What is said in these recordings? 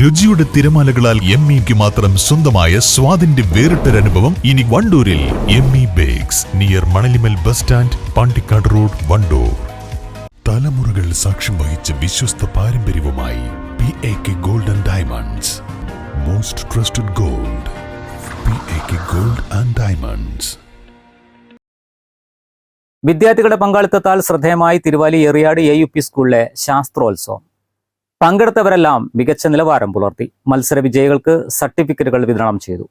രുചിയുടെ തിരമാലകളാൽ എം ഇക്ക് മാത്രം സ്വന്തമായ സ്വാദിന്റെ വേറിട്ടൊരനുഭവം ഇനി വണ്ടൂരിൽ M E bakes near Manalimal bus stand Pandikkad road Wandoor. തലമുറകൾ സാക്ഷ്യം വഹിച്ച വിശ്വസ്ത പാരമ്പര്യവുമായി P A K gold and diamonds most trusted gold P A K gold and diamonds വിദ്യാർത്ഥികളുടെ പങ്കാളിത്തത്താൽ ശ്രദ്ധേയമായി Thiruvali Eriyad A U P സ്കൂളിലെ ശാസ്ത്രോത്സവം. പങ്കെടുത്തവരെല്ലാം മികച്ച നിലവാരം പുലർത്തി. മത്സര വിജയികൾക്ക് സർട്ടിഫിക്കറ്റുകൾ വിതരണം ചെയ്തു.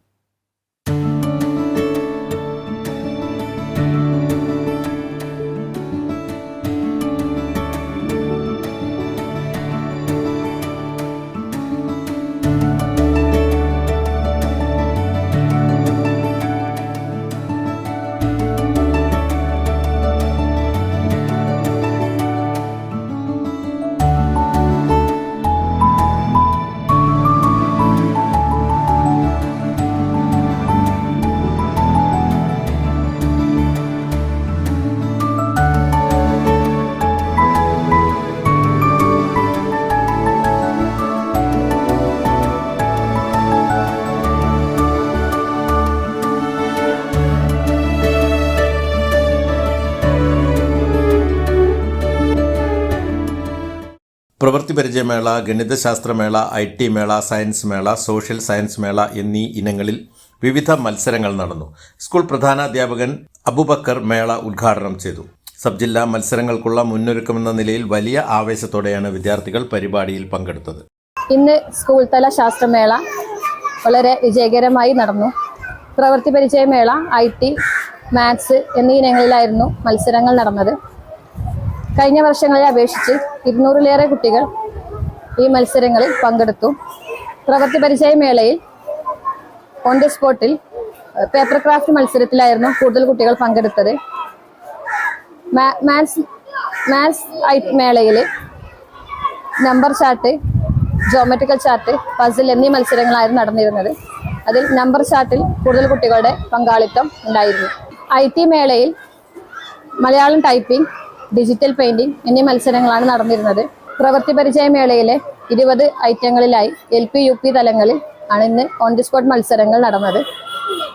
പ്രവൃത്തി പരിചയമേള ഗണിതശാസ്ത്രമേള ഐ ടി മേള സയൻസ് മേള സോഷ്യൽ സയൻസ് മേള എന്നീ ഇനങ്ങളിൽ വിവിധ മത്സരങ്ങൾ നടന്നു. സ്കൂൾ പ്രധാനാധ്യാപകൻ അബുബക്കർ മേള ഉദ്ഘാടനം ചെയ്തു. സബ് ജില്ലാ മത്സരങ്ങൾക്കുള്ള മുന്നൊരുക്കമെന്ന നിലയിൽ വലിയ ആവേശത്തോടെയാണ് വിദ്യാർത്ഥികൾ പരിപാടിയിൽ പങ്കെടുത്തത്. ഇന്ന് സ്കൂൾ തല ശാസ്ത്രമേള വളരെ വിജയകരമായി നടന്നു. പ്രവൃത്തി പരിചയമേള ഐ ടി മാത്സ് എന്നീ ഇനങ്ങളിലായിരുന്നു മത്സരങ്ങൾ നടന്നത്. കഴിഞ്ഞ വർഷങ്ങളെ അപേക്ഷിച്ച് ഇരുന്നൂറിലേറെ കുട്ടികൾ ഈ മത്സരങ്ങളിൽ പങ്കെടുത്തു. പ്രവൃത്തി പരിചയ മേളയിൽ ഓൺ ദി സ്പോട്ടിൽ പേപ്പർ ക്രാഫ്റ്റ് മത്സരത്തിലായിരുന്നു കൂടുതൽ കുട്ടികൾ പങ്കെടുത്തത്. മാത്സ് മാത്സ് ഐ മേളയിൽ number chart geometrical chart puzzle എന്നീ മത്സരങ്ങളായിരുന്നു നടന്നിരുന്നത്. അതിൽ നമ്പർ ചാർട്ടിൽ കൂടുതൽ കുട്ടികളുടെ പങ്കാളിത്തം ഉണ്ടായിരുന്നു. ഐ ടി മേളയിൽ മലയാളം ടൈപ്പിംഗ് ഡിജിറ്റൽ പെയിന്റിംഗ് എന്നീ മത്സരങ്ങളാണ് നടന്നിരുന്നത്. പ്രവൃത്തി പരിചയ മേളയിലെ ഇരുപത് ഐറ്റങ്ങളിലായി എൽ പി യു പി തലങ്ങളിൽ ആണ് ഇന്ന് ഓൺ ദി സ്പോട്ട് മത്സരങ്ങൾ നടന്നത്.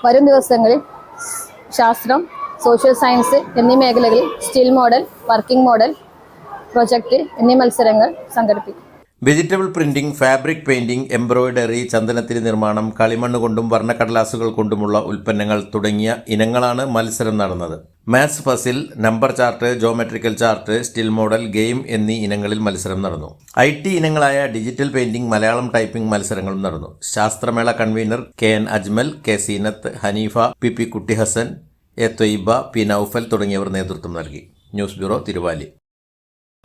വരും ദിവസങ്ങളിൽ ശാസ്ത്രം സോഷ്യൽ സയൻസ് എന്നീ മേഖലകളിൽ still model working model project എന്നീ മത്സരങ്ങൾ സംഘടിപ്പിക്കും. Vegetable printing fabric painting embroidery ചന്ദനത്തിരി നിർമ്മാണം കളിമണ്ണ് കൊണ്ടും വർണക്കടലാസുകൾ കൊണ്ടുമുള്ള ഉൽപ്പന്നങ്ങൾ തുടങ്ങിയ ഇനങ്ങളാണ് മത്സരം നടന്നത്. Maths puzzle number chart geometrical chart still model game എന്നീ ഇനങ്ങളിൽ മത്സരം നടന്നു. ഐ ടി ഇനങ്ങളായ ഡിജിറ്റൽ പെയിന്റിംഗ് മലയാളം ടൈപ്പിംഗ് മത്സരങ്ങളും നടന്നു. ശാസ്ത്രമേള convener K N Ajmal K Seenath Haneefa P P Kutty Hassan A Thwayba P Noufal തുടങ്ങിയവർ നേതൃത്വം നൽകി. News bureau Thiruvali.